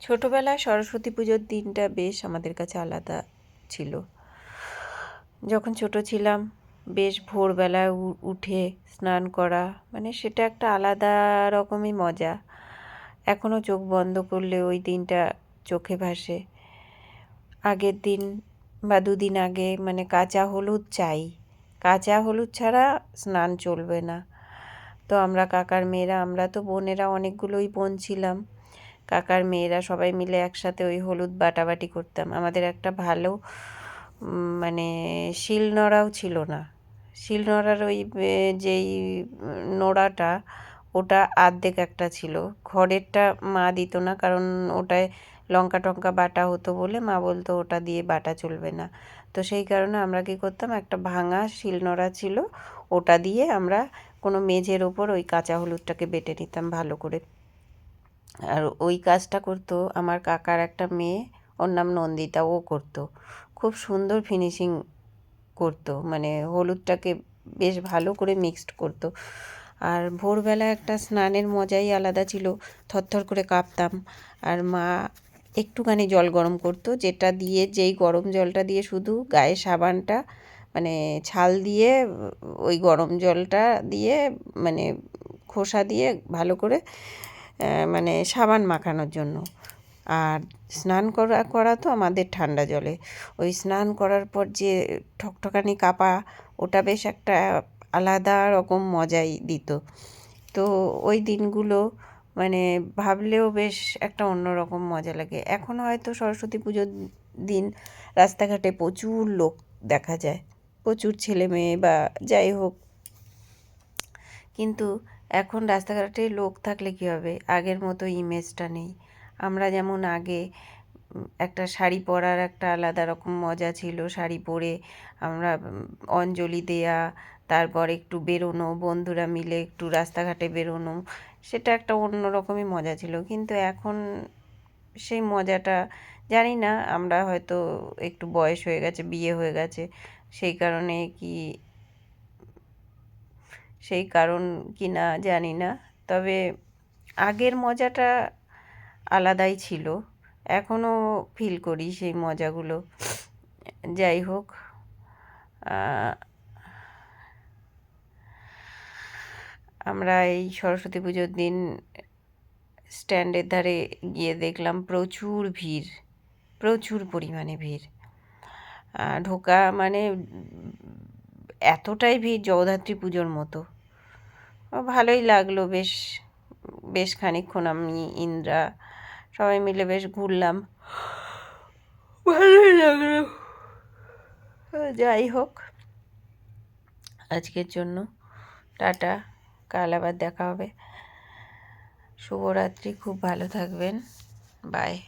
ছোটোবেলায় সরস্বতী পুজোর দিনটা বেশ আমাদের কাছে আলাদা ছিল। যখন ছোট ছিলাম, বেশ ভোরবেলায় উঠে স্নান করা মানে সেটা একটা আলাদা রকমই মজা। এখনও চোখ বন্ধ করলে ওই দিনটা চোখে ভাসে। আগের দিন বা দুদিন আগে মানে কাঁচা হলুদ চাই। কাঁচা হলুদ ছাড়া স্নান চলবে না। তো আমরা কাকার মেয়েরা, আমরা তো বোনেরা অনেকগুলোই বোন ছিলাম। কাকার মেয়েরা সবাই মিলে একসাথে ওই হলুদ বাটাবাটি করতাম। আমাদের একটা ভালো মানে শিলনোড়াও ছিল না। শিলনোড়ার ওই যেই নোড়াটা, ওটা আর্ধেক একটা ছিল। খড়েরটা মা দিত না, কারণ ওটায় লঙ্কা টঙ্কা বাটা হতো বলে মা বলতো ওটা দিয়ে বাটা চলবে না। তো সেই কারণে আমরা কী করতাম, একটা ভাঙা শিলনোড়া ছিল, ওটা দিয়ে আমরা কোনো মেঝের ওপর ওই কাঁচা হলুদটাকে বেটে নিতাম ভালো করে। আর ওই কাজটা করতো আমার কাকার একটা মেয়ে, ওর নাম নন্দিতা, ও করতো। খুব সুন্দর ফিনিশিং করতো মানে হলুদটাকে বেশ ভালো করে মিক্সড করতো। আর ভোরবেলা একটা স্নানের মজাই আলাদা ছিল, থরথর করে কাঁপতাম। আর মা একটুখানি জল গরম করতো, যেটা দিয়ে, যেই গরম জলটা দিয়ে শুধু গায়ে সাবানটা মানে ছাল দিয়ে, ওই গরম জলটা দিয়ে মানে খোসা দিয়ে ভালো করে মানে সাবান মাখানোর জন্য। আর স্নান করা করা তো আমাদের ঠান্ডা জলে। ওই স্নান করার পর যে ঠকঠকানি কাপা, ওটা বেশ একটা আলাদা রকম মজাই দিত। তো ওই দিনগুলো মানে ভাবলেও বেশ একটা অন্যরকম মজা লাগে। এখন হয়তো সরস্বতী পুজোর দিন রাস্তাঘাটে প্রচুর লোক দেখা যায়। প্রচুর ছেলে মেয়ে বা যাই হোক। কিন্তু এখন রাস্তাঘাটে লোক থাকলে কী হবে? আগের মতো ইমেজটা নেই। আমরা যেমন আগে একটা শাড়ি পরার একটা আলাদা রকম মজা ছিল। শাড়ি পরে আমরা অঞ্জলি দেয়া, তারপর একটু বেরোনো, বন্ধুরা মিলে একটু রাস্তাঘাটে বেরোনো, সেটা একটা অন্য রকমই মজা ছিল। কিন্তু এখন সেই মজাটা, জানি না, আমরা হয়তো একটু বয়স হয়ে গেছে, বিয়ে হয়ে গেছে, সেই কারণে কি সেই কারণ কি না জানি না। তবে আগের মজাটা আলাদাই ছিল। এখনও ফিল করি সেই মজাগুলো। যাই হোক আমরা এই সরস্বতী পুজোর দিন স্ট্যান্ডের ধারে গিয়ে দেখলাম প্রচুর ভিড়, প্রচুর পরিমাণে ভিড়। ঢোকা মানে এতটাই ভিড় জগদ্ধাত্রী পুজোর মতো। ভালোই লাগল বেশ বেশ খানিক্ষণ আমি ইন্দ্রা সবাই মিলে বেশ ঘুরলাম। ভালোই লাগল। যাই হোক, আজকের জন্য টাটা, কাল আবার দেখা হবে। শুভরাত্রি, খুব ভালো থাকবেন। বাই।